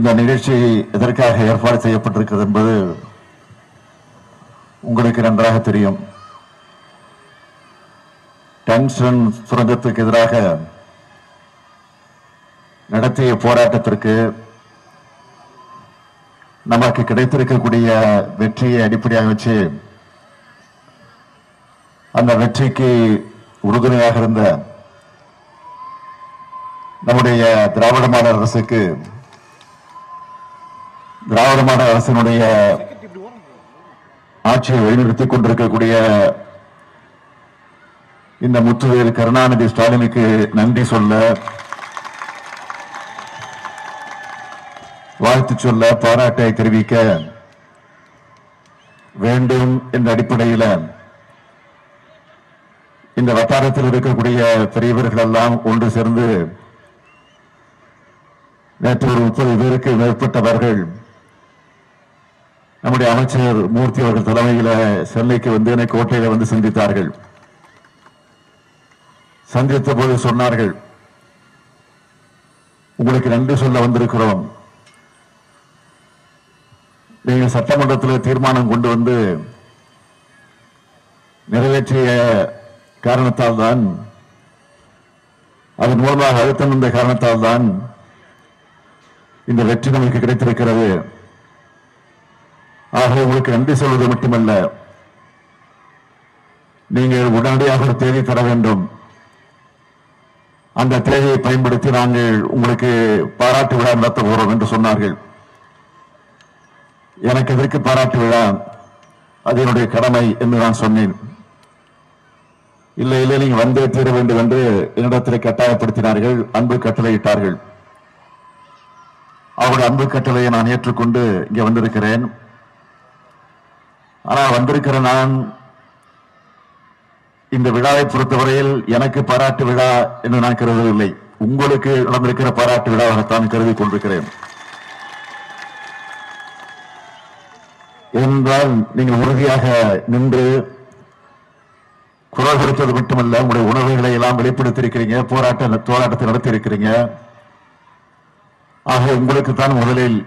இந்த நிகழ்ச்சி எதற்காக ஏற்பாடு செய்யப்பட்டிருக்கிறது என்பது உங்களுக்கு நன்றாக தெரியும். டங்ஸ்டன் சுரங்கத்துக்கு எதிராக நடத்திய போராட்டத்திற்கு நமக்கு கிடைத்திருக்கக்கூடிய வெற்றியை அடிப்படையாக வச்சு அந்த வெற்றிக்கு உறுதுணையாக இருந்த நம்முடைய திராவிட மாநில அரசுக்கு திராவிட மாடல் அரசனுடைய ஆட்சியை வழிநிறுத்திக் கொண்டிருக்கக்கூடிய இந்த முற்றுவேல் கருணாநிதி ஸ்டாலினுக்கு நன்றி சொல்ல வாழ்த்து சொல்ல பாராட்டை தெரிவிக்க வேண்டும் என்ற அடிப்படையில் இந்த வட்டாரத்தில் இருக்கக்கூடிய பெரியவர்கள் எல்லாம் ஒன்று சேர்ந்து நேற்று ஒரு முப்பது பேருக்கு மேற்பட்டவர்கள் நம்முடைய அமைச்சர் மூர்த்தி அவர்கள் தலைமையில சென்னைக்கு வந்து என்னை கோட்டையில வந்து சந்தித்தார்கள். சந்தித்த போது சொன்னார்கள் உங்களுக்கு நன்றி சொல்ல வந்திருக்கிறோம். நீங்கள் சட்டமன்றத்தில் தீர்மானம் கொண்டு வந்து நிறைவேற்றிய காரணத்தால் தான் அதன் மூலமாக அழுத்தம் இந்த காரணத்தால் தான் இந்த வெற்றி நமக்கு கிடைத்திருக்கிறது. ஆக உங்களுக்கு நன்றி சொல்வது மட்டுமல்ல. நீங்கள் உடனடியாக ஒரு தேதி தர வேண்டும். அந்த தேதியை பயன்படுத்தி நாங்கள் உங்களுக்கு பாராட்டு விழா நடத்த போகிறோம் என்று சொன்னார்கள். எனக்கு எதற்கு பாராட்டு விழா? அது என்னுடைய கடமை என்று நான் சொன்னேன். இல்லை இல்லை நீங்கள் வந்தே தீர வேண்டும் என்று என்னிடத்தில் கட்டாயப்படுத்தினார்கள். அன்பு கட்டளையிட்டார்கள். அவருடைய அன்பு கட்டளையை நான் ஏற்றுக்கொண்டு இங்கே வந்திருக்கிறேன். ஆனால் வந்திருக்கிற நான் இந்த விழாவை பொறுத்தவரையில் எனக்கு பாராட்டு விழா என்று நான் கருதவில்லை. உங்களுக்கு நடந்திருக்கிற பாராட்டு விழாவாகத்தான் கருதி கொண்டிருக்கிறேன். என்றால் நீங்கள் உறுதியாக நின்று குரல் கொடுத்தது மட்டுமல்ல உங்களுடைய உணர்வுகளை எல்லாம் வெளிப்படுத்தியிருக்கிறீங்க போராட்ட போராட்டத்தை நடத்தியிருக்கிறீங்க. ஆக உங்களுக்கு தான் முதலில்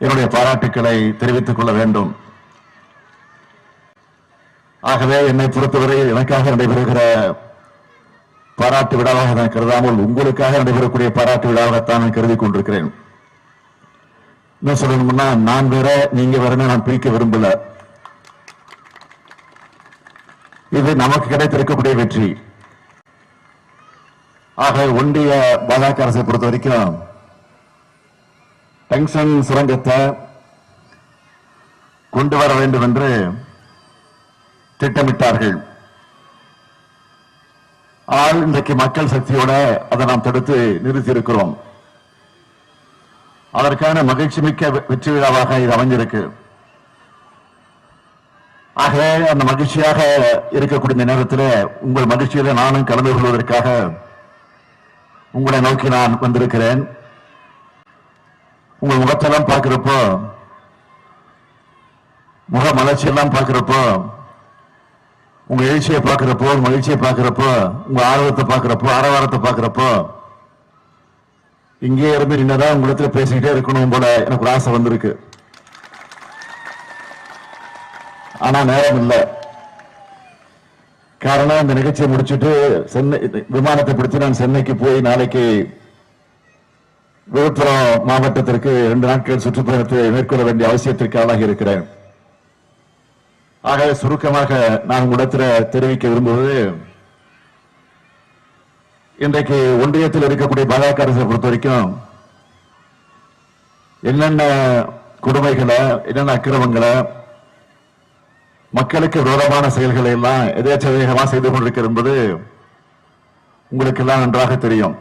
என்னுடைய பாராட்டுக்களை தெரிவித்துக் கொள்ள வேண்டும். ஆகவே என்னை பொறுத்தவரை எனக்காக நடைபெறுகிற பாராட்டு விழாவாக நான் கருதாமல் உங்களுக்காக நடைபெறக்கூடிய பாராட்டு விழாவாகத்தான் நான் கருதி கொண்டிருக்கிறேன். என்ன சொல்லணும்னா நான் வேற நீங்க வேறன்னு நான் பிரிக்க விரும்பல. இது நமக்கு கிடைத்திருக்கக்கூடிய வெற்றி. ஆக ஒன்றிய பாஜக அரசை பொறுத்த வரைக்கும் டங்ஷன் சுரங்கத்தை கொண்டு வர வேண்டும் என்று திட்டமிட்டார்கள். ஆனால் இன்றைக்கு மக்கள் சக்தியோட அதை நாம் தடுத்து நிறுத்தியிருக்கிறோம். அதற்கான மகிழ்ச்சி மிக்க வெ- வெற்றி விழாவாக இது அமைஞ்சிருக்கு. ஆக அந்த மகிழ்ச்சியாக இருக்கக்கூடிய நேரத்தில் உங்கள் மகிழ்ச்சியில நானும் கலந்து கொள்வதற்காக உங்களை நோக்கி நான் வந்திருக்கிறேன். உங்கள் முகத்தெல்லாம் பார்க்கிறப்போ முக மலர்ச்சியெல்லாம் பார்க்கிறப்போ உங்க எழுச்சியை பார்க்கிறப்போ உங்க மகிழ்ச்சியை பார்க்கிறப்போ உங்க ஆர்வத்தை பார்க்கிறப்போ ஆரவாரத்தை பார்க்கிறப்போ இங்கே இருந்து நின்னதான் உங்களிடத்துல பேசிக்கிட்டே இருக்கணும் போல எனக்கு ஒரு ஆசை வந்திருக்கு. ஆனா நேரம் இல்லை. காரணம் இந்த நிகழ்ச்சியை முடிச்சுட்டு சென்னை விமானத்தை பிடிச்சு நான் சென்னைக்கு போய் நாளைக்கு விழுப்புரம் மாவட்டத்திற்கு இரண்டு நாட்கள் சுற்றுப்பயணத்தை மேற்கொள்ள வேண்டிய அவசியத்திற்கு ஆளாகி இருக்கிறேன். ஆக சுருக்கமாக நான் உங்களிடத்தில் தெரிவிக்க விரும்புவது இன்றைக்கு ஒன்றியத்தில் இருக்கக்கூடிய பாஜக அரசை பொறுத்த வரைக்கும் என்னென்ன கொடுமைகளை என்னென்ன அக்கிரமங்களை மக்களுக்கு விரோதமான செயல்களை எல்லாம் எதேச்சதிகமா செய்து கொண்டிருக்கிறது என்பது உங்களுக்கு எல்லாம் நன்றாக தெரியும்.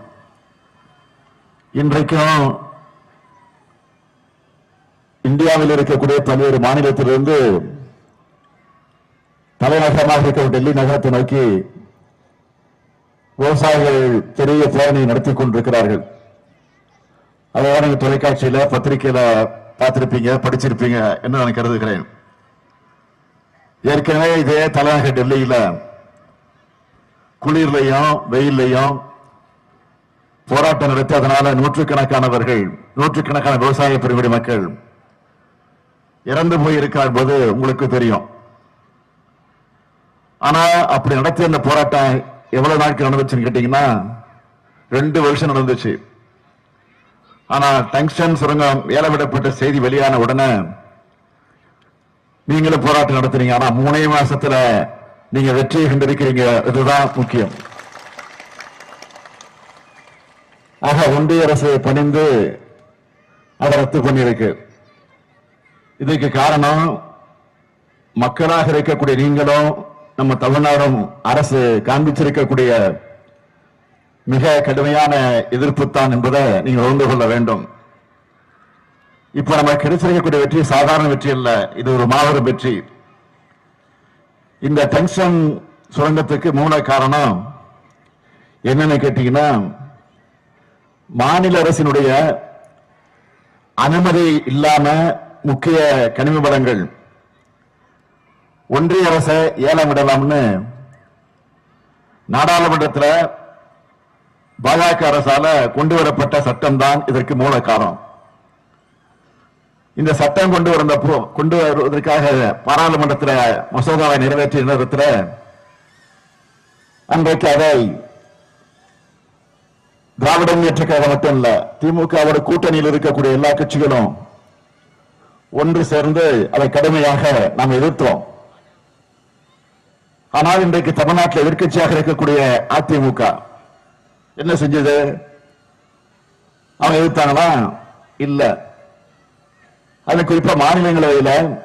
இன்றைக்கும் இந்தியாவில் இருக்கக்கூடிய பல்வேறு மாநிலத்திலிருந்து தலைநகரமாக இருக்கிற டெல்லி நகரத்தை நோக்கி விவசாயிகள் பெரிய பேரணி நடத்தி கொண்டிருக்கிறார்கள். அதோட நீங்க தொலைக்காட்சியில பத்திரிகையில பார்த்திருப்பீங்க படிச்சிருப்பீங்க என்று நான் கருதுகிறேன். ஏற்கனவே இதே தலைநகர் டெல்லியில குளிர்லையும் வெயில்லையும் போராட்டம் நடத்தி அதனால நூற்றுக்கணக்கானவர்கள் நூற்றுக்கணக்கான விவசாய பெருங்குடி மக்கள் இறந்து போயிருக்கிறார் போது உங்களுக்கு தெரியும். ஆனா அப்படி நடத்திய அந்த போராட்டம் எவ்வளவு நாட்கள் நடந்துச்சுன்னு கேட்டீங்கன்னா ரெண்டு வருஷம் நடந்துச்சு. ஆனா டங்ஸ்டன் சுரங்கம் ஏலம் விடப்பட்ட செய்தி வெளியான உடனே நீங்களும் போராட்டம் நடத்துறீங்க. ஆனா மூணே மாசத்துல நீங்க வெற்றியை கண்டிருக்கிறீங்க. இதுதான் முக்கியம். ஆக ஒன்றிய அரசு பணிந்து அதை ரத்து பண்ணியிருக்கு. இதுக்கு காரணம் மக்களாக இருக்கக்கூடிய நீங்களும் நம்ம தமிழ்நாடும் அரசு காண்பிச்சிருக்கக்கூடிய மிக கடுமையான எதிர்ப்பு தான் என்பதை நீங்க உணர்ந்து கொள்ள வேண்டும். இப்ப நம்ம கிடைச்சிருக்கக்கூடிய வெற்றி சாதாரண வெற்றி அல்ல இது ஒரு மாபெரும் வெற்றி. இந்த டென்ஷன் சுரங்கத்துக்கு மூல காரணம் என்னன்னு கேட்டீங்கன்னா மாநில அரசினுடைய அனுமதி இல்லாம முக்கிய கனிம வளங்கள் ஒன்றிய அரசை ஏலம் விடலாம்னு நாடாளுமன்றத்தில் பாஜக அரசால கொண்டு வரப்பட்ட சட்டம் தான் இதற்கு மூல காரணம். இந்த சட்டம் கொண்டு வந்தப்போ கொண்டு வருவதற்காக பாராளுமன்றத்தில் மசோதாவை நிறைவேற்றிய நேரத்தில் அன்றைக்கு அதை திராவிட முன்னேற்ற கழகம் மட்டும் இல்ல திமுகவோட கூட்டணியில் இருக்கக்கூடிய எல்லா கட்சிகளும் ஒன்று சேர்ந்து அதை கடுமையாக நாம் எதிர்த்தோம். ஆனால் இன்றைக்கு தமிழ்நாட்டில் எதிர்க்கட்சியாக இருக்கக்கூடிய அதிமுக என்ன செஞ்சது? அவங்க எதிர்த்தாங்களா? இல்ல. அது குறிப்பா மாநிலங்களவையில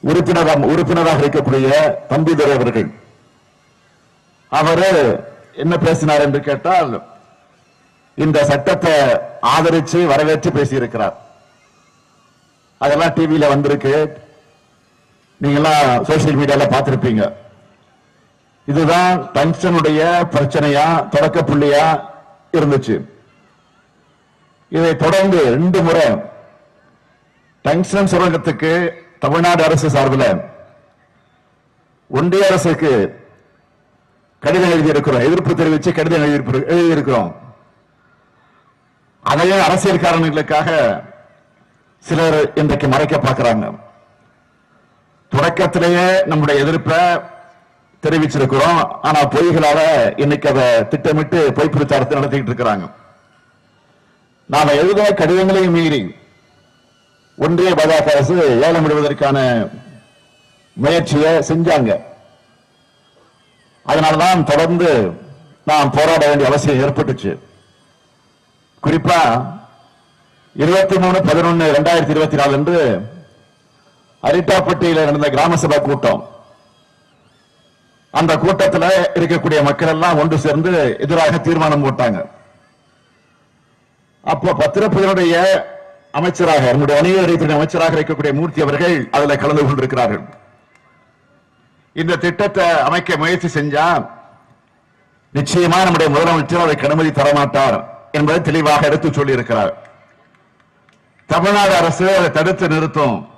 உறுப்பினராக உறுப்பினராக இருக்கக்கூடிய தம்பிதுரை அவர்கள். அவரு என்ன பேசினார் என்று கேட்டால் இந்த சட்டத்தை ஆதரிச்சு வரவேற்று பேசியிருக்கிறார். அதெல்லாம் டிவியில வந்திருக்கு. நீங்கெல்லாம் சோசியல் மீடியால பார்த்திருப்பீங்க. இதுதான் டங்ஸ்டனுடைய பிரச்சனையா தொடக்க புள்ளியா இருந்துச்சு. இதை தொடர்ந்து ரெண்டு முறை டங்ஸ்டன் சுரங்கத்துக்கு தமிழ்நாடு அரசு சார்பில் ஒன்றிய அரசுக்கு கடிதம் எழுதியிருக்கிறோம். எதிர்ப்பு தெரிவித்து கடிதம் எழுதியிருக்கிறோம். அதையே அரசியல் காரணங்களுக்காக சிலர் இன்றைக்கு மறைக்க பார்க்கிறாங்க. தொடக்கத்திலேயே நம்முடைய எதிர்ப்பை தெரிவிச்சிருக்கிறோம். ஆனா பொய்களால இன்னைக்கு அதை திட்டமிட்டு பொய் பிரச்சாரத்தை நடத்திட்டு இருக்கிறாங்க. நாம எழுதுகிற கடிதங்களையும் மீறி ஒன்றிய பாஜக அரசு ஏலம் விடுவதற்கான முயற்சியை செஞ்சாங்க. அதனாலதான் தொடர்ந்து நாம் போராட வேண்டிய அவசியம் ஏற்பட்டுச்சு. குறிப்பா இருபத்தி மூணு பதினொன்னு இரண்டாயிரத்தி இருபத்தி நாலு அன்று அரிட்டாப்பட்டியில நடந்த கிராம சபை கூட்டம். அந்த கூட்டத்தில் இருக்கக்கூடிய மக்கள் எல்லாம் ஒன்று சேர்ந்து எதிராக தீர்மானம் போட்டாங்க. அப்போ பத்திரப்பதினுடைய அமைச்சராக நம்முடைய வணிக வரித்துறை அமைச்சராக இருக்கக்கூடிய மூர்த்தி அவர்கள் அதுல கலந்து கொண்டிருக்கிறார்கள். இந்த திட்டத்தை அமைக்க முயற்சி செஞ்சா நிச்சயமா நம்முடைய முதலமைச்சர் அதற்கு அனுமதி தரமாட்டார் என்பதை தெளிவாக எடுத்து சொல்லியிருக்கிறார். தமிழ்நாடு அரசு அதை தடுத்து நிறுத்தும்.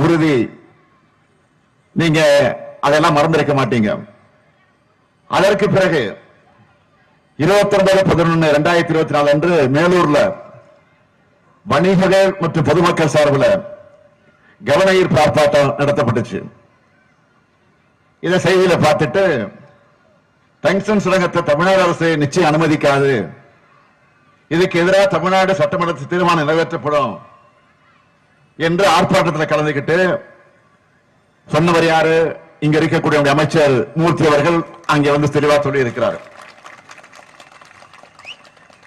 உறுதி. நீங்க அதெல்லாம் மறந்திருக்க மாட்டீங்க. அதற்கு பிறகு இருபத்தி ஒன்பது பதினொன்னு இரண்டாயிரத்தி இருபத்தி நாலு அன்று மேலூர்ல வணிகர்கள் மற்றும் பொதுமக்கள் சார்பில் கவன ஈர்ப்பு ஆர்ப்பாட்டம் நடத்தப்பட்டுச்சு. இதை செய்தியில பார்த்துட்டு டங்ஸ்டன் சுரங்கத்தை தமிழ்நாடு அரசு நிச்சயம் அனுமதிக்காது. இதுக்கு எதிராக தமிழ்நாடு சட்டமன்றத்தில் தீர்மானம் நிறைவேற்றப்படும். என்று ஆர்ப்பாட்டத்தில் கலந்துகிட்டு சொன்னவர் யாரு? இங்க இருக்கக்கூடிய அமைச்சர் மூர்த்தி அவர்கள் அங்கே வந்து தெளிவா சொல்லி இருக்கிறார்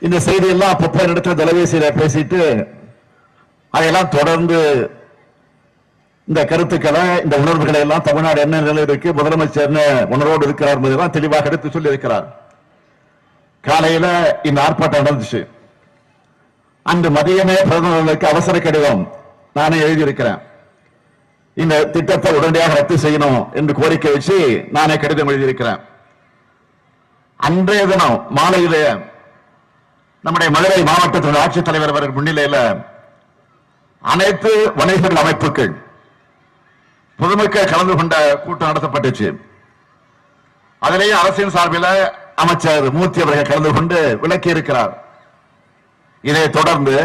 இந்த செய்தி எல்லாம் அப்பப்ப இடத்துல தொலைபேசியில பேசிட்டு அதையெல்லாம் தொடர்ந்து இந்த கருத்துக்களை இந்த உணர்வுகளை எல்லாம் தமிழ்நாடு என்ன நிலையில் இருக்கு முதலமைச்சர் என்ன உணர்வோடு இருக்கிறார் என்பதெல்லாம் தெளிவாக எடுத்து சொல்லி இருக்கிறார் காலையில இந்த ஆர்ப்பாட்டம் நடந்துச்சு. அன்று மதியமே பிரதமர்களுக்கு அவசர கடிதம் நானே எழுதியிருக்கிறேன். இந்த திட்டத்தை உடனடியாக ரத்து செய்யணும் என்று கோரிக்கை வச்சு நானே கடிதம் எழுதியிருக்கிறேன். அன்றைய தினம் மாலையில நம்முடைய மதுரை மாவட்டத்தின் ஆட்சித்தலைவர் அவர்கள் முன்னிலையில அனைத்து வணிகர்கள் அமைப்புகள் பொதுமக்கள் கலந்து கொண்ட கூட்டம் நடத்தப்பட்டுச்சு. அதிலேயே அரசின் சார்பில் அமைச்சர் மூர்த்தி அவர்கள் கலந்து கொண்டு விளக்கி இருக்கிறார் இதை தொடர்ந்து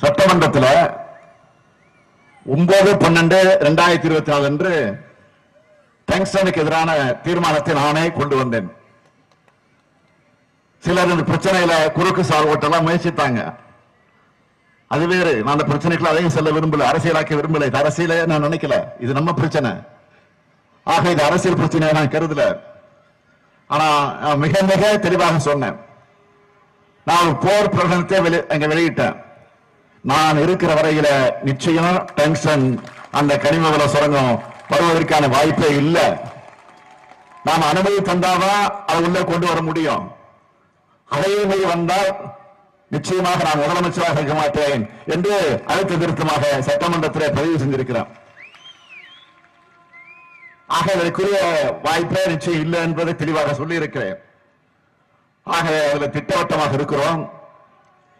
சட்டமன்றத்தில் ஒன்பது பன்னெண்டு இரண்டாயிரத்தி இருபத்தி நாலு அன்று டங்ஸ்டனுக்கு எதிரான தீர்மானத்தை நானே கொண்டு வந்தேன். சிலர் இந்த பிரச்சனையில குறுக்கு சால் ஓட்டெல்லாம் முயற்சித்தாங்க. அது வேறு நான் அந்த பிரச்சனைக்குள்ள அதையும் செல்ல விரும்பல அரசியலாக்க விரும்பல இது அரசியலே நான் நினைக்கல இது நம்ம பிரச்சனை. ஆக இது அரசியல் பிரச்சனையை நான் கருதல. ஆனா மிக மிக தெளிவாக சொன்னேன். நான் ஒரு போர் பிரகடனத்தை வெளி அங்க வெளியிட்டேன். நான் இருக்கிற வரையில நிச்சயம் டென்ஷன் அந்த கனிம வள சுரங்கம் வருவதற்கான வாய்ப்பே இல்லை. நாம் அனுமதி தந்தாதான் அதை உள்ள கொண்டு வர முடியும். அதையுமே வந்தால் நிச்சயமாக நான் முதலமைச்சராக இருக்க மாட்டேன் என்று அழுத்த திருத்தமாக சட்டமன்றத்தில் பதிவு செஞ்சிருக்கிறேன். ஆக இதற்குரிய வாய்ப்பே நிச்சயம் இல்லை என்பதை தெளிவாக சொல்லி இருக்கிறேன் ஆக அதில் திட்டவட்டமாக இருக்கிறோம்.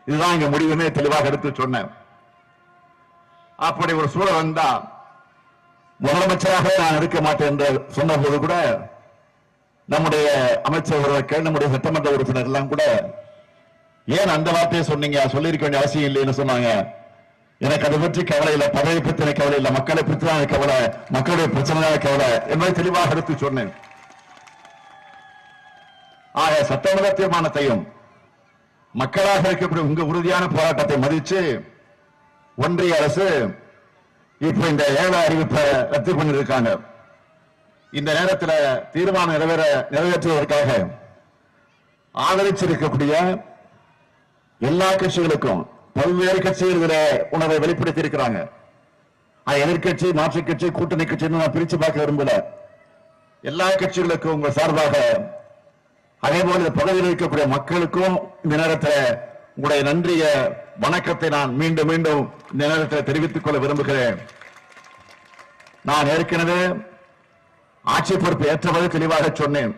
இதுதான் இங்க முடிவுமே தெளிவாக எடுத்து சொன்னேன். அப்படி ஒரு சூழல் வந்தா முதலமைச்சராக நான் இருக்க மாட்டேன் என்று சொன்ன போது கூட நம்முடைய அமைச்சர்கள் நம்முடைய சட்டமன்ற உறுப்பினர் எல்லாம் கூட ஏன் அந்த வார்த்தையை சொன்னீங்க? சொல்லியிருக்க வேண்டிய அவசியம் இல்லைன்னு சொன்னாங்க. எனக்கு அதை பற்றி கவலை இல்லை. பதவி பற்றி எனக்கு கவலை இல்லை. மக்களை பற்றி தான் கவலை. மக்களுடைய பிரச்சனை தான் கவலை. என்பதை தெளிவாக எடுத்து சொன்னேன். ஆக சட்டமன்ற தீர்மானத்தையும் மக்களாக இருக்கக்கூடிய உங்க உறுதியான போராட்டத்தை மதிச்சு ஒன்றிய அரசு இப்ப இந்த ஏழை அறிவிப்பை ரத்து பண்ணிருக்காங்க இந்த நேரத்தில் தீர்மானம் நிறைவேற நிறைவேற்றுவதற்காக ஆதரிச்சிருக்கக்கூடிய எல்லா கட்சிகளுக்கும் பல்வேறு கட்சிகள் இதில் உணர்வை வெளிப்படுத்தி இருக்கிறாங்க எதிர்கட்சி மாற்றுக் கட்சி கூட்டணி கட்சின்னு நான் பிரிச்சு பார்க்க விரும்பல. எல்லா கட்சிகளுக்கும் உங்க சார்பாக அதே போல இந்த பகுதியில் இருக்கக்கூடிய மக்களுக்கும் இந்த நேரத்தில் உங்களுடைய நன்றிய வணக்கத்தை நான் மீண்டும் மீண்டும் இந்த நேரத்தில் தெரிவித்துக் கொள்ள விரும்புகிறேன். நான் ஏற்கனவே ஆட்சி பொறுப்பு ஏற்றபோது தெளிவாக சொன்னேன்.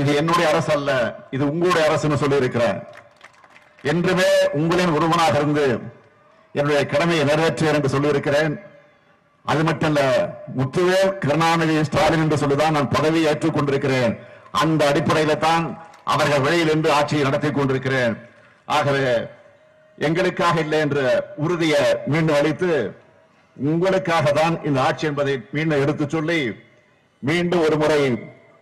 இது என்னுடைய அரசு அல்ல இது உங்களுடைய அரசுன்னு சொல்லி இருக்கிறேன் என்றுமே உங்களின் ஒருவனாக இருந்து என்னுடைய கடமையை நிறைவேற்றுவேன் என்று சொல்லியிருக்கிறேன். அது மட்டும் இல்ல முத்துவே கருணாநிதி ஸ்டாலின் என்று சொல்லிதான் நான் பதவியை ஏற்றுக் கொண்டிருக்கிறேன் அந்த அடிப்படையில தான் அவர்கள் வெளியில் இருந்து ஆட்சியை நடத்தி கொண்டிருக்கிறேன். ஆகவே எங்களுக்காக இல்லை என்ற உறுதியை மீண்டும் அளித்து உங்களுக்காக தான் இந்த ஆட்சி என்பதை மீண்டும் எடுத்துச் சொல்லி மீண்டும் ஒரு முறை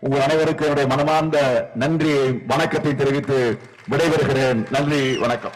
உங்கள் அனைவருக்கும் என்னுடைய மனமார்ந்த நன்றியை வணக்கத்தை தெரிவித்து விடைபெறுகிறேன். நன்றி வணக்கம்.